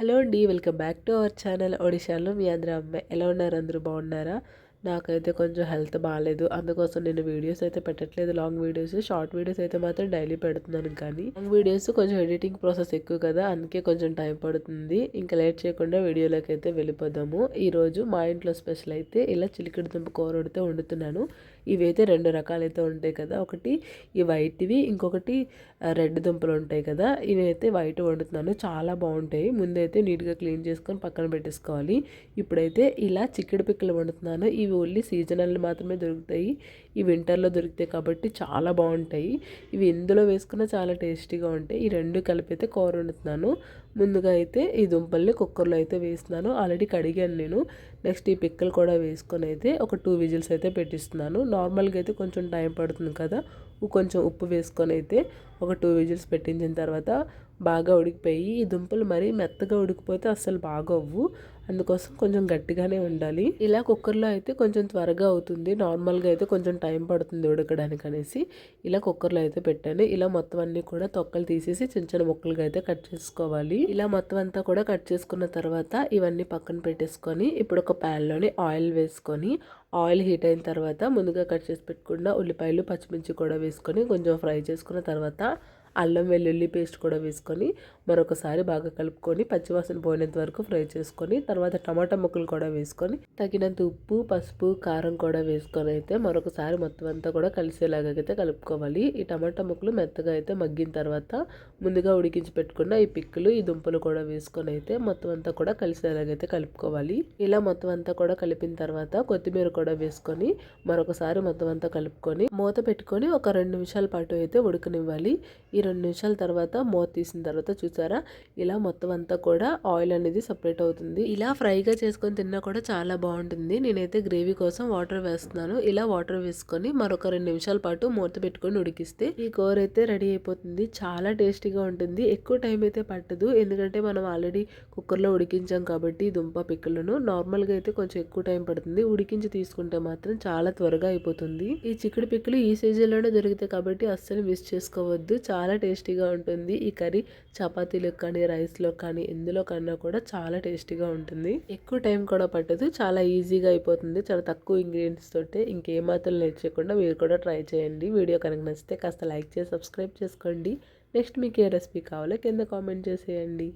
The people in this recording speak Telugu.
హలో అండి welcome back to our channel ఒడిశాలో మీ అందరూ అమ్మాయి ఎలా ఉన్నారు? అందరూ బాగున్నారా? నాకైతే కొంచెం హెల్త్ బాగాలేదు అందుకోసం నేను వీడియోస్ అయితే పెట్టట్లేదు. లాంగ్ వీడియోస్ షార్ట్ వీడియోస్ అయితే మాత్రం డైలీ పెడుతున్నాను కానీ లాంగ్ వీడియోస్ కొంచెం ఎడిటింగ్ ప్రాసెస్ ఎక్కువ కదా అందుకే కొంచెం టైం పడుతుంది. ఇంకా లేట్ చేయకుండా వీడియోలోకి అయితే వెళ్ళిపోదాము. ఈరోజు మా ఇంట్లో స్పెషల్ అయితే ఇలా చిలికిడి దుంప కూర వండితే వండుతున్నాను. ఇవైతే రెండు రకాలైతే ఉంటాయి కదా. ఒకటి ఈ వైట్వి ఇంకొకటి రెడ్ దుంపలు ఉంటాయి కదా. ఇవైతే వైట్ వండుతున్నాను. చాలా బాగుంటాయి. ముందైతే నీట్గా క్లీన్ చేసుకొని పక్కన పెట్టేసుకోవాలి. ఇప్పుడైతే ఇలా చిక్కడి పిక్కలు వండుతున్నాను. ఇవి ఇవి ఓన్లీ సీజనల్ మాత్రమే దొరుకుతాయి. ఈ వింటర్లో దొరుకుతాయి కాబట్టి చాలా బాగుంటాయి. ఇవి ఎందులో వేసుకున్నా చాలా టేస్టీగా ఉంటాయి. ఈ రెండు కలిపి అయితే కూర వండుతున్నాను. ముందుగా అయితే ఈ దుంపల్ని కుక్కర్లో అయితే వేస్తున్నాను. ఆల్రెడీ కడిగాను నేను. నెక్స్ట్ ఈ పిక్కలు కూడా వేసుకొని అయితే ఒక టూ విజిల్స్ అయితే పెట్టిస్తున్నాను. నార్మల్గా అయితే కొంచెం టైం పడుతుంది కదా. కొంచెం ఉప్పు వేసుకొని అయితే ఒక టూ విజిల్స్ పెట్టించిన తర్వాత బాగా ఉడికిపోయి ఈ దుంపలు మరీ మెత్తగా ఉడికిపోతే అస్సలు బాగోవు అందుకోసం కొంచెం గట్టిగానే ఉండాలి. ఇలా కుక్కర్లో అయితే కొంచెం త్వరగా అవుతుంది. నార్మల్గా అయితే కొంచెం టైం పడుతుంది ఉడకడానికి అనేసి. ఇలా కుక్కర్లో అయితే పెట్టాను. ఇలా మొత్తం అన్నీ కూడా తొక్కలు తీసేసి చిన్న చిన్న ముక్కలుగా అయితే కట్ చేసుకోవాలి. ఇలా మొత్తం అంతా కూడా కట్ చేసుకున్న తర్వాత ఇవన్నీ పక్కన పెట్టేసుకొని ఇప్పుడు ఒక ప్యాన్లోని ఆయిల్ వేసుకొని ఆయిల్ హీట్ అయిన తర్వాత ముందుగా కట్ చేసి పెట్టుకున్న ఉల్లిపాయలు పచ్చిమిర్చి కూడా వేసుకొని కొంచెం ఫ్రై చేసుకున్న తర్వాత అల్లం వెల్లుల్లి పేస్ట్ కూడా వేసుకొని మరొకసారి బాగా కలుపుకొని పచ్చివాసన పోయినంత వరకు ఫ్రై చేసుకొని తర్వాత టమాటా ముక్కలు కూడా వేసుకొని తగినంత ఉప్పు పసుపు కారం కూడా వేసుకొని అయితే మరొకసారి మొత్తం అంతా కూడా కలిసేలాగా అయితే కలుపుకోవాలి. ఈ టమాటా ముక్కలు మెత్తగా అయితే మగ్గిన తర్వాత ముందుగా ఉడికించి పెట్టుకున్న ఈ పిక్కులు ఈ దుంపలు కూడా వేసుకొని అయితే మొత్తం అంతా కూడా కలిసేలాగైతే కలుపుకోవాలి. ఇలా మొత్తం అంతా కూడా కలిపిన తర్వాత కొత్తిమీర కూడా వేసుకొని మరొకసారి మొత్తం అంతా కలుపుకొని మూత పెట్టుకొని ఒక రెండు నిమిషాల పాటు అయితే ఉడకనివ్వాలి. ఈ రెండు నిమిషాల తర్వాత మూత తీసిన తర్వాత చూసారా? ఇలా మొత్తం అంతా కూడా ఆయిల్ అనేది సపరేట్ అవుతుంది. ఇలా ఫ్రైగా చేసుకొని తిన్నా కూడా చాలా బాగుంటుంది. నేనైతే గ్రేవీ కోసం వాటర్ వేస్తున్నాను. ఇలా వాటర్ వేసుకొని మరొక రెండు నిమిషాల పాటు మూత పెట్టుకొని ఉడికిస్తే ఈ కూర అయితే రెడీ అయిపోతుంది. చాలా టేస్టీగా ఉంటుంది. ఎక్కువ టైం అయితే పట్టదు. ఎందుకంటే మనం ఆల్రెడీ కుక్కర్లో ఉడికించాం కాబట్టి దుంప పిక్కలను నార్మల్గా అయితే కొంచెం ఎక్కువ టైం పడుతుంది. ఉడికించి తీసుకుంటే మాత్రం చాలా త్వరగా అయిపోతుంది. ఈ చిక్కుడు పిక్కలు ఈ సీజన్లోనే దొరుకుతాయి కాబట్టి అస్సలు మిస్ చేసుకోవద్దు. చాలా చాలా టేస్టీగా ఉంటుంది. ఈ కర్రీ చపాతీలకు కానీ రైస్లో కానీ ఎందులో కన్నా కూడా చాలా టేస్టీగా ఉంటుంది. ఎక్కువ టైం కూడా పట్టదు. చాలా ఈజీగా అయిపోతుంది. చాలా తక్కువ ఇంగ్రీడియంట్స్ తోటే ఇంకేమాత్రం నేర్చకుండా మీరు కూడా ట్రై చేయండి. వీడియో కనుక నచ్చితే కాస్త లైక్ చేసి సబ్స్క్రైబ్ చేసుకోండి. నెక్స్ట్ మీకు ఏ రెసిపీ కావాలో కింద కామెంట్ చేసేయండి.